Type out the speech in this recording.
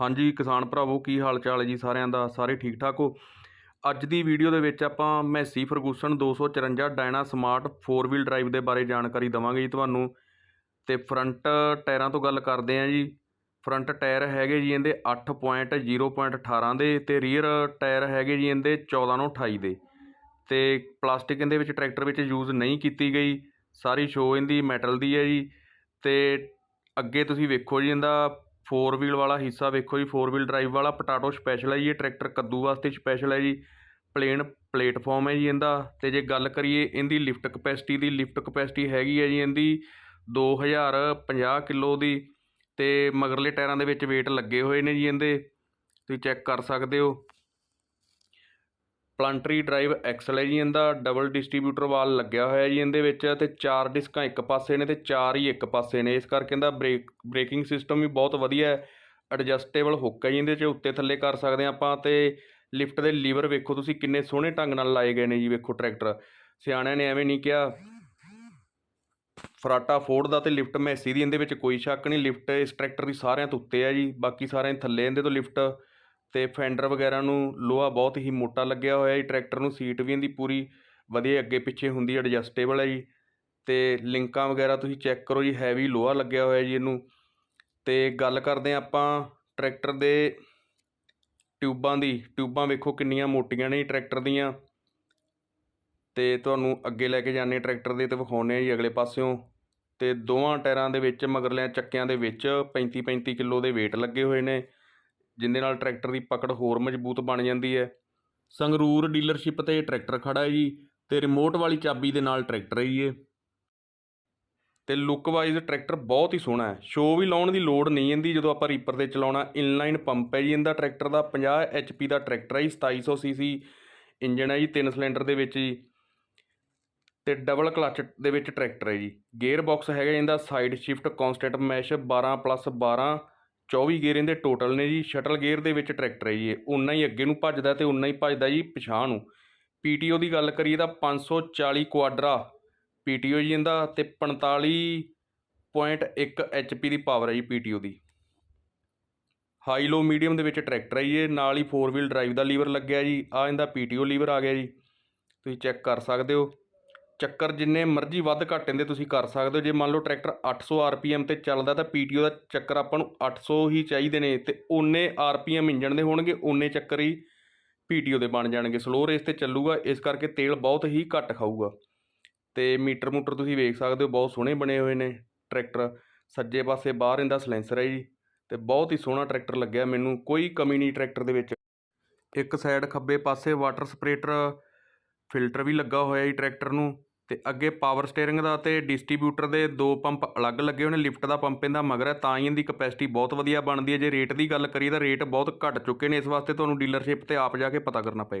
ਹਾਂਜੀ, ਕਿਸਾਨ ਭਰਾਵੋ, ਕੀ ਹਾਲ ਚਾਲ ਹੈ ਜੀ ਸਾਰਿਆਂ ਦਾ? ਸਾਰੇ ਠੀਕ ਠਾਕ ਹੋ? ਅੱਜ ਦੀ ਵੀਡੀਓ ਦੇ ਵਿੱਚ ਆਪਾਂ Massey Ferguson 254 Dyna smart 4 wheel drive ਦੇ ਬਾਰੇ ਜਾਣਕਾਰੀ ਦਵਾਂਗੇ ਜੀ ਤੁਹਾਨੂੰ। ਤੇ ਫਰੰਟ ਟਾਇਰਾਂ ਤੋਂ ਗੱਲ ਕਰਦੇ ਆਂ ਜੀ। ਫਰੰਟ ਟਾਇਰ ਹੈਗੇ ਜੀ ਇਹਦੇ 8.0.18 ਦੇ ਤੇ ਰੀਅਰ ਟਾਇਰ ਹੈਗੇ ਜੀ ਇਹਦੇ 14 ਨੂੰ 28 ਦੇ। ਤੇ ਪਲਾਸਟਿਕ ਇਹਦੇ ਵਿੱਚ ਟਰੈਕਟਰ ਵਿੱਚ ਯੂਜ਼ ਨਹੀਂ ਕੀਤੀ ਗਈ। ਸਾਰੀ ਸ਼ੋ ਇਹਦੀ ਮੈਟਲ ਦੀ ਹੈ ਜੀ। ਤੇ ਅੱਗੇ ਤੁਸੀਂ ਵੇਖੋ ਜੀ ਇਹਦਾ ਫੋਰ ਵੀਲ ਵਾਲਾ ਹਿੱਸਾ ਵੇਖੋ ਜੀ, ਫੋਰ ਵੀਲ ਡਰਾਈਵ ਵਾਲਾ, ਪਟਾਟੋ ਸਪੈਸ਼ਲ ਹੈ ਜੀ, ਇਹ ਟਰੈਕਟਰ ਕੱਦੂ ਵਾਸਤੇ ਸਪੈਸ਼ਲ ਹੈ ਜੀ, ਪਲੇਨ ਪਲੇਟਫਾਰਮ ਹੈ ਜੀ ਇਹਦਾ, ਤੇ ਜੇ ਗੱਲ ਕਰੀਏ ਇਹਦੀ ਲਿਫਟ ਕਪੈਸਿਟੀ ਦੀ, ਲਿਫਟ ਕਪੈਸਿਟੀ ਹੈਗੀ ਹੈ ਜੀ ਇਹਦੀ 2050 ਕਿਲੋ ਦੀ, ਤੇ ਮਗਰਲੇ ਟਾਇਰਾਂ ਦੇ ਵਿੱਚ weight ਲੱਗੇ ਹੋਏ ਨੇ ਜੀ ਇਹਦੇ, ਤੁਸੀਂ ਚੈੱਕ ਕਰ ਸਕਦੇ ਹੋ। ਪਲੰਟਰੀ ਡਰਾਈਵ ਐਕਸਲ ਹੈ ਜੀ, ਇਹਦਾ ਡਬਲ ਡਿਸਟ੍ਰੀਬਿਊਟਰ ਵਾਲ ਲੱਗਿਆ ਹੋਇਆ ਜੀ ਇਹਦੇ ਵਿੱਚ ਤੇ ਚਾਰ ਡਿਸਕਾਂ ਇੱਕ ਪਾਸੇ ਨੇ ਤੇ ਚਾਰ ਹੀ ਇੱਕ ਪਾਸੇ ਨੇ। ਇਸ ਕਰਕੇ ਇਹਦਾ ਬ੍ਰੇਕ ਬ੍ਰੇਕਿੰਗ ਸਿਸਟਮ ਵੀ ਬਹੁਤ ਵਧੀਆ ਹੈ ਐਡਜਸਟੇਬਲ ਹੁੱਕ ਹੈ ਜੀ ਇਹਦੇ 'ਚ, ਉੱਤੇ ਥੱਲੇ ਕਰ ਸਕਦੇ ਹਾਂ ਆਪਾਂ ਤੇ ਲਿਫਟ ਦੇ ਲੀਵਰ ਵੇਖੋ ਤੁਸੀਂ ਕਿੰਨੇ ਸੋਹਣੇ ਢੰਗ ਨਾਲ ਲਾਏ ਗਏ ਨੇ ਜੀ, ਵੇਖੋ ਟਰੈਕਟਰ। ਸਿਆਣਿਆਂ ਨੇ ਐਵੇਂ ਨਹੀਂ ਕਿਹਾ। ਫਰਾਟਾ ਫੋਰਡ ਦਾ ਤੇ ਲਿਫਟ ਮੈਸੀ ਦੀ, ਇਹਦੇ ਵਿੱਚ ਕੋਈ ਸ਼ੱਕ ਨਹੀਂ ਲਿਫਟ ਇਸ ਟਰੈਕਟਰ ਦੀ ਸਾਰਿਆਂ ਤੋਂ ਉੱਤੇ ਹੈ ਜੀ, ਬਾਕੀ ਸਾਰਿਆਂ ਦੇ ਥੱਲੇ, ਇਹਦੇ ਤੋਂ ਲਿਫਟ ਅਤੇ ਫੈਂਡਰ ਵਗੈਰਾ ਨੂੰ ਲੋਹਾ ਬਹੁਤ ਹੀ ਮੋਟਾ ਲੱਗਿਆ ਹੋਇਆ ਜੀ ਟਰੈਕਟਰ ਨੂੰ ਸੀਟ ਵੀ ਇਹਦੀ ਪੂਰੀ ਵਧੀਆ ਅੱਗੇ ਪਿੱਛੇ ਹੁੰਦੀ ਐਡਜਸਟੇਬਲ ਹੈ ਜੀ। ਅਤੇ ਲਿੰਕਾਂ ਵਗੈਰਾ ਤੁਸੀਂ ਚੈੱਕ ਕਰੋ ਜੀ ਹੈਵੀ ਲੋਹਾ ਲੱਗਿਆ ਹੋਇਆ ਜੀ ਇਹਨੂੰ। ਅਤੇ ਗੱਲ ਕਰਦੇ ਹਾਂ ਆਪਾਂ ਟਰੈਕਟਰ ਦੇ ਟਿਊਬਾਂ ਦੀ। ਟਿਊਬਾਂ ਵੇਖੋ ਕਿੰਨੀਆਂ ਮੋਟੀਆਂ ਨੇ ਜੀ ਟਰੈਕਟਰ ਦੀਆਂ। ਤੇ ਤੁਹਾਨੂੰ ਅੱਗੇ ਲੈ ਕੇ ਜਾਂਦੇ ਟਰੈਕਟਰ ਦੇ ਤੇ ਵਿਖਾਉਂਦੇ ਆ ਜੀ ਅਗਲੇ ਪਾਸਿਓਂ। ਤੇ ਦੋਵਾਂ ਟਾਇਰਾਂ ਦੇ ਵਿੱਚ ਮਗਰਲਿਆਂ ਚੱਕਿਆਂ ਦੇ ਵਿੱਚ 35 35 ਕਿਲੋ ਦੇ weight ਲੱਗੇ ਹੋਏ ਨੇ। ਜਿਹਦੇ ਨਾਲ ਟਰੈਕਟਰ ਦੀ ਪਕੜ ਹੋਰ ਮਜ਼ਬੂਤ ਬਣ ਜਾਂਦੀ ਹੈ। ਸੰਗਰੂਰ ਡੀਲਰਸ਼ਿਪ ਤੇ ਟਰੈਕਟਰ ਖੜਾ ਹੈ ਜੀ ਤੇ ਰਿਮੋਟ ਵਾਲੀ ਚਾਬੀ ਦੇ ਨਾਲ ਟਰੈਕਟਰ ਹੈ ਜੀ ਇਹ। ਤੇ ਲੁੱਕ ਵਾਈਜ਼ ਟਰੈਕਟਰ ਬਹੁਤ ਹੀ ਸੋਹਣਾ ਹੈ। ਸ਼ੋ ਵੀ ਲਾਉਣ ਦੀ ਲੋੜ ਨਹੀਂ ਇਹਦੀ, ਜਦੋਂ ਆਪਾਂ ਰੀਪਰ ਤੇ ਚਲਾਉਣਾ ਇਨਲਾਈਨ ਪੰਪ ਹੈ ਜੀ ਇਹਦਾ ਟਰੈਕਟਰ ਦਾ 50 ਐਚਪੀ ਦਾ ਟਰੈਕਟਰ ਹੈ ਜੀ 2700 ਸੀਸੀ ਇੰਜਨ ਹੈ ਜੀ, ਤਿੰਨ ਸਿਲੰਡਰ ਦੇ ਵਿੱਚ ਜੀ ਤੇ ਡਬਲ ਕਲਚ ਦੇ ਵਿੱਚ ਟਰੈਕਟਰ ਹੈ ਜੀ। ਗੇਅਰ ਬਾਕਸ ਹੈਗਾ ਇਹਦਾ side shift constant mesh 12 plus 12 24 gear ਇਹਦੇ ਟੋਟਲ ਨੇ ਜੀ ਸ਼ਟਲ ਗੇਅਰ ਦੇ ਵਿੱਚ ਟਰੈਕਟਰ ਹੈ ਜੀ ਇਹ। ਉਨਾ ਹੀ ਅੱਗੇ ਨੂੰ ਭੱਜਦਾ ਤੇ ਉਨਾ ਹੀ ਭੱਜਦਾ ਜੀ ਪਿਛਾਂ ਨੂੰ। ਪੀਟੀਓ ਦੀ ਗੱਲ ਕਰੀਏ ਤਾਂ 540 ਕੁਆਡਰਾ ਪੀਟੀਓ ਜੀ ਇਹਦਾ ਤੇ 45.1 ਐਚਪੀ ਦੀ ਪਾਵਰ ਹੈ ਜੀ ਪੀਟੀਓ ਦੀ। ਹਾਈ ਲੋ ਮੀਡੀਅਮ ਦੇ ਵਿੱਚ ਟਰੈਕਟਰ ਹੈ ਜੀ ਇਹ। ਨਾਲ ਹੀ 4 ਵੀਲ ਡਰਾਈਵ ਦਾ ਲੀਵਰ ਲੱਗਿਆ ਜੀ। ਆ ਇਹਦਾ ਪੀਟੀਓ ਲੀਵਰ ਆ ਗਿਆ ਜੀ। ਤੁਸੀਂ ਚੈੱਕ ਕਰ ਸਕਦੇ ਹੋ। ਚੱਕਰ ਜਿੰਨੇ ਮਰਜ਼ੀ ਵੱਧ ਘੱਟ ਇਹਦੇ ਤੁਸੀਂ ਕਰ ਸਕਦੇ ਹੋ। ਜੇ ਮੰਨ ਲਓ ਟਰੈਕਟਰ 800 ਆਰਪੀਐਮ ਤੇ ਚੱਲਦਾ ਤਾਂ ਪੀਟੀਓ ਦਾ ਚੱਕਰ ਆਪਾਂ ਨੂੰ 800 ਹੀ ਚਾਹੀਦੇ ਨੇ ਤੇ ਓਨੇ ਆਰਪੀਐਮ ਇੰਜਣ ਦੇ ਹੋਣਗੇ, ਓਨੇ ਚੱਕਰ ਹੀ ਪੀਟੀਓ ਦੇ ਬਣ ਜਾਣਗੇ। ਸਲੋ ਰੇਸ ਤੇ ਚੱਲੂਗਾ, ਇਸ ਕਰਕੇ ਤੇਲ ਬਹੁਤ ਹੀ ਘੱਟ ਖਾਊਗਾ। ਤੇ ਮੀਟਰ ਮੂਟਰ ਤੁਸੀਂ ਵੇਖ ਸਕਦੇ ਹੋ, ਬਹੁਤ ਸੋਹਣੇ ਬਣੇ ਹੋਏ ਨੇ ਟਰੈਕਟਰ। ਸੱਜੇ ਪਾਸੇ ਬਾਹਰ ਇਹਦਾ ਸਲੈਂਸਰ ਹੈ ਜੀ ਤੇ ਬਹੁਤ ਹੀ ਸੋਹਣਾ ਟਰੈਕਟਰ ਲੱਗਿਆ ਮੈਨੂੰ, ਕੋਈ ਕਮੀ ਨਹੀਂ ਟਰੈਕਟਰ ਦੇ ਵਿੱਚ। ਇੱਕ ਸਾਈਡ ਖੱਬੇ ਪਾਸੇ ਵਾਟਰ ਸਪਰੇਟਰ ਫਿਲਟਰ ਵੀ ਲੱਗਾ ਹੋਇਆ ਜੀ ਟਰੈਕਟਰ ਨੂੰ। ਤੇ ਅੱਗੇ ਪਾਵਰ ਸਟੀਅਰਿੰਗ ਦਾ ਤੇ ਡਿਸਟ੍ਰੀਬਿਊਟਰ ਦੇ ਦੋ ਪੰਪ ਅਲੱਗ ਲੱਗੇ ਹੋਏ ਨੇ ਲਿਫਟ ਦਾ ਪੰਪ ਇਹਦਾ ਮਗਰ ਹੈ, ਤਾਂ ਹੀ ਇਹਦੀ ਕਪੈਸਿਟੀ ਬਹੁਤ ਵਧੀਆ ਬਣਦੀ ਹੈ। ਜੇ ਰੇਟ ਦੀ ਗੱਲ ਕਰੀਏ ਤਾਂ ਰੇਟ ਬਹੁਤ ਘੱਟ ਚੁੱਕੇ ਨੇ, ਇਸ ਵਾਸਤੇ ਤੁਹਾਨੂੰ ਡੀਲਰਸ਼ਿਪ ਤੇ ਆਪ ਜਾ ਕੇ ਪਤਾ ਕਰਨਾ ਪਏਗਾ।